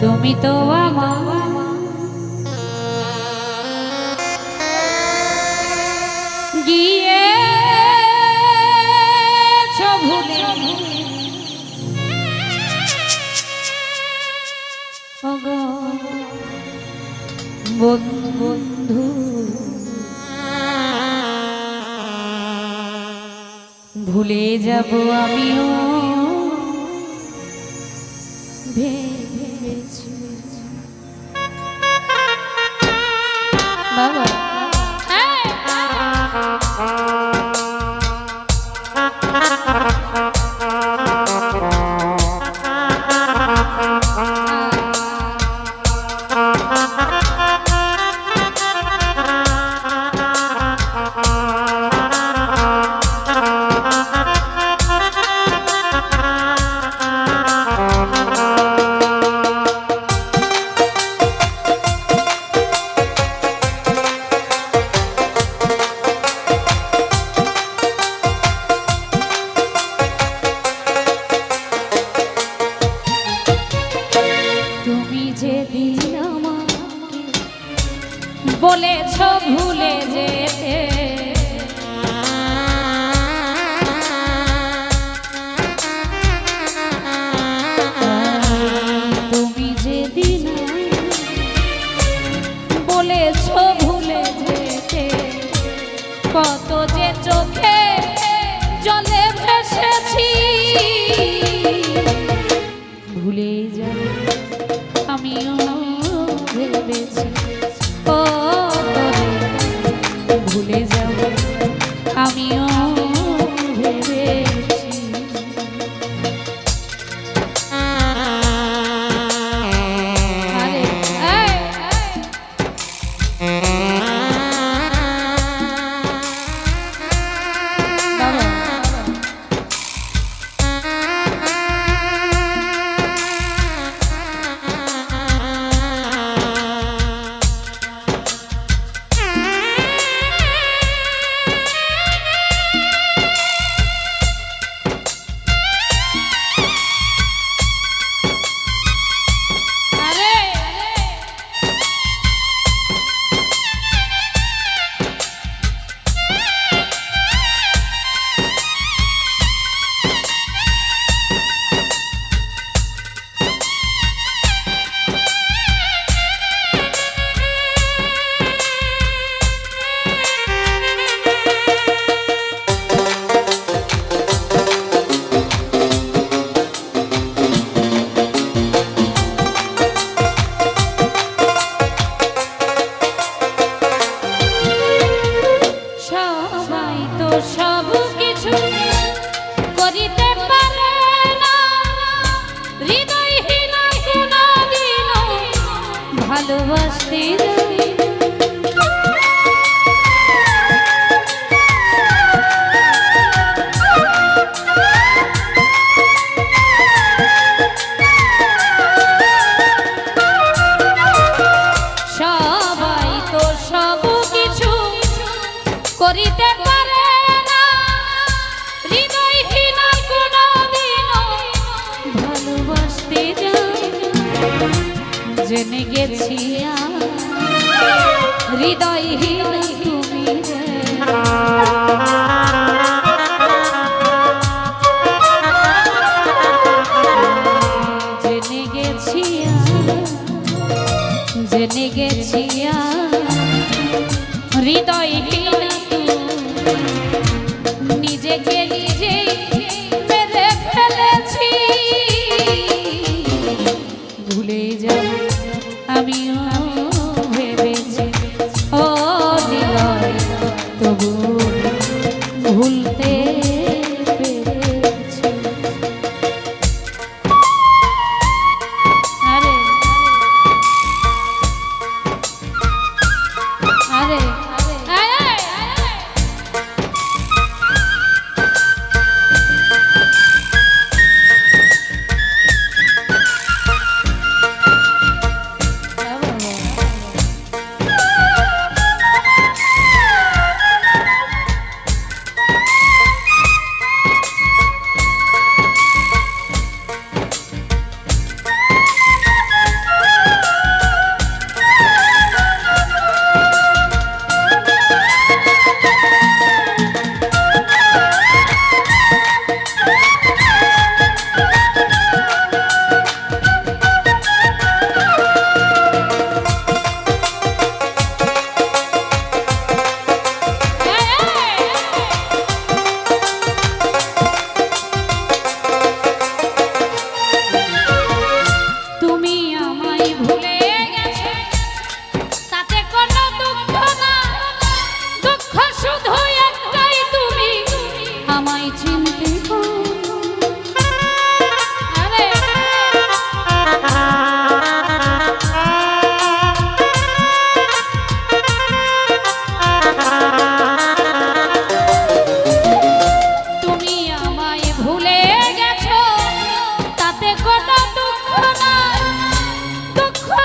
তুমি তো ওগো বন্ধু। ভুলে যাব আমিও। ভেবেছি বাবা বলেছ ভুলে যেতে। তুমি যেদিন বলেছ ভুলে যেতে কত চোখে জলে ভেসেছি। আমিও vastidão. আজ, হৃদয়হীন তুমি। জেনে গেছি আজ, জেনে গেছি আজ, হৃদয়হীন তুমি।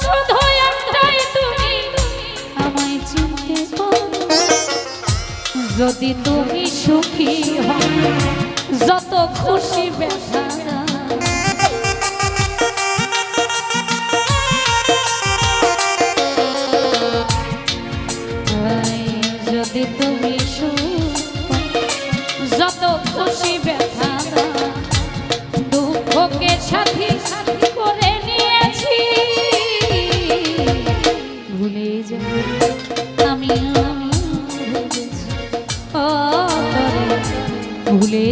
শুধু একটাই তুমি আমায় চিনতে যদি তুমি সুখী হও, যত খুশি ব্যথা যদি তুমি সুখী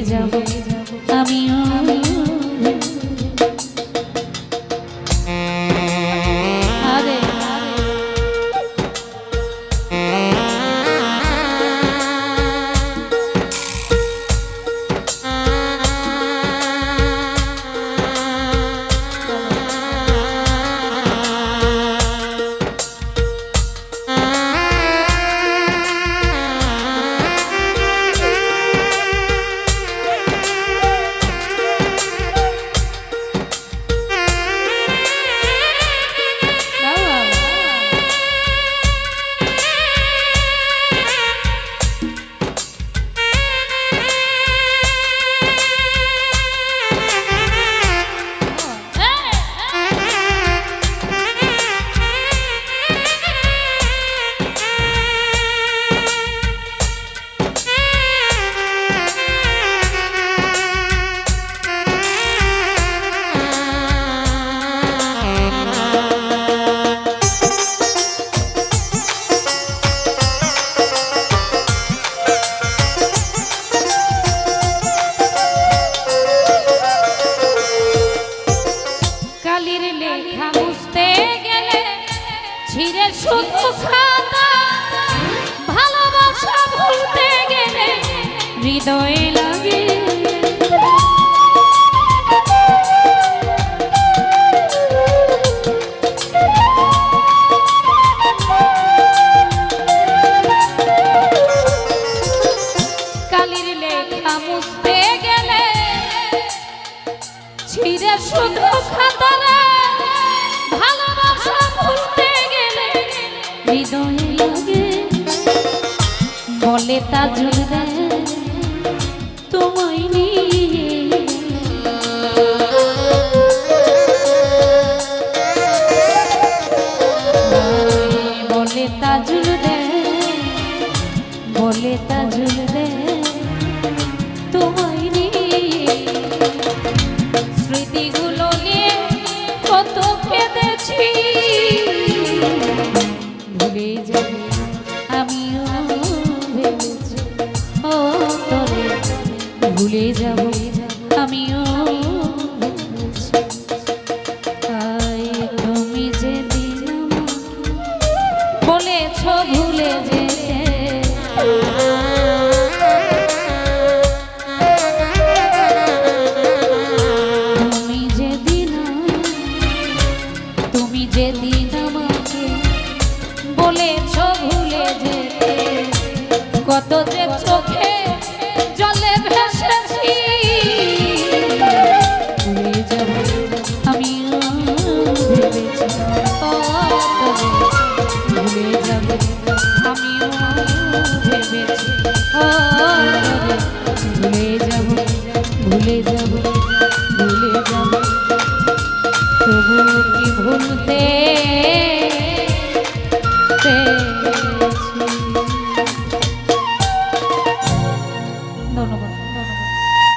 যাব। আমিও বলে তা ঝুলবে তোমায় নিয়ে need to